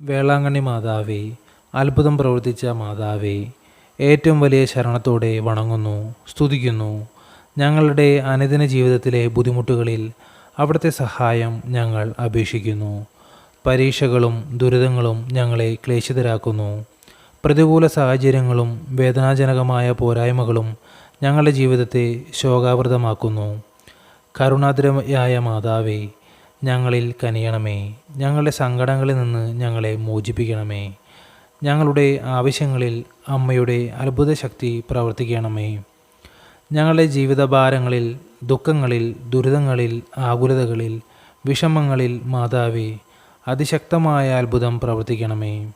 വേളാങ്കണ്ണി മാതാവേ അത്ഭുതം പ്രവർത്തിച്ച മാതാവേ ഏറ്റവും വലിയ ശരണത്തോടെ വണങ്ങുന്നു സ്തുതിക്കുന്നു. ഞങ്ങളുടെ അനുദിന ജീവിതത്തിലെ ബുദ്ധിമുട്ടുകളിൽ അവിടുത്തെ സഹായം ഞങ്ങൾ അപേക്ഷിക്കുന്നു. പരീക്ഷകളും ദുരിതങ്ങളും ഞങ്ങളെ ക്ലേശിതരാക്കുന്നു. പ്രതികൂല സാഹചര്യങ്ങളും വേദനാജനകമായ പോരായ്മകളും ഞങ്ങളുടെ ജീവിതത്തെ ശോകാവൃതമാക്കുന്നു. കരുണാതിരയായ മാതാവേ ഞങ്ങളിൽ കനിയണമേ. ഞങ്ങളുടെ സങ്കടങ്ങളിൽ നിന്ന് ഞങ്ങളെ മോചിപ്പിക്കണമേ. ഞങ്ങളുടെ ആവശ്യങ്ങളിൽ അമ്മയുടെ അത്ഭുത ശക്തി പ്രവർത്തിക്കണമേ. ഞങ്ങളുടെ ജീവിതഭാരങ്ങളിൽ ദുഃഖങ്ങളിൽ ദുരിതങ്ങളിൽ ആകുലതകളിൽ വിഷമങ്ങളിൽ മാതാവേ അതിശക്തമായ അത്ഭുതം പ്രവർത്തിക്കണമേ.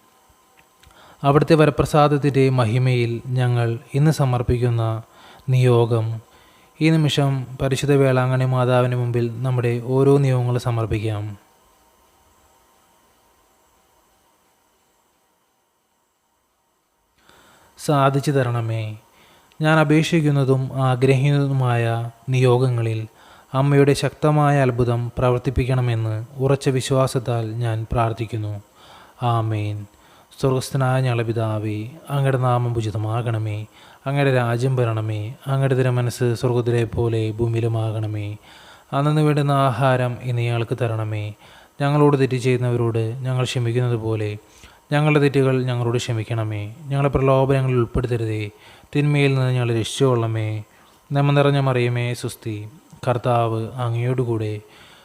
അവിടുത്തെ വരപ്രസാദത്തിന്റെ മഹിമയിൽ ഞങ്ങൾ ഇന്ന് സമർപ്പിക്കുന്ന നിയോഗം ഈ നിമിഷം പരിശുദ്ധ വേളാങ്കണി മാതാവിന് മുമ്പിൽ നമ്മുടെ ഓരോ നിയമങ്ങളും സമർപ്പിക്കാം. സാധിച്ചു തരണമേ. ഞാൻ അപേക്ഷിക്കുന്നതും ആഗ്രഹിക്കുന്നതുമായ നിയോഗങ്ങളിൽ അമ്മയുടെ ശക്തമായ അത്ഭുതം പ്രവർത്തിപ്പിക്കണമെന്ന് ഉറച്ച വിശ്വാസത്താൽ ഞാൻ പ്രാർത്ഥിക്കുന്നു. ആമേൻ. സ്വർഗസ്ഥനായ ഞങ്ങളുടെ പിതാവേ അങ്ങയുടെ നാമം ഉചിതമാകണമേ. അങ്ങയുടെ രാജ്യം വരണമേ. അങ്ങയുടെ തിരുമനസ് സ്വർഗത്തിലെ പോലെ ഭൂമിയിലുമാകണമേ. അന്നു വേണ്ടുന്ന ആഹാരം ഇന്ന് ഞങ്ങൾക്ക് തരണമേ. ഞങ്ങളോട് തെറ്റ് ചെയ്യുന്നവരോട് ഞങ്ങൾ ക്ഷമിക്കുന്നത് പോലെ ഞങ്ങളുടെ തെറ്റുകൾ ഞങ്ങളോട് ക്ഷമിക്കണമേ. ഞങ്ങളെ പ്രലോഭനങ്ങളിൽ ഉൾപ്പെടുത്തരുതേ. തിന്മയിൽ നിന്ന് ഞങ്ങൾ രക്ഷിച്ചുകൊള്ളമേ നമ്മ നിറഞ്ഞ മറിയമേ സുസ്തി. കർത്താവ് അങ്ങയോടുകൂടെ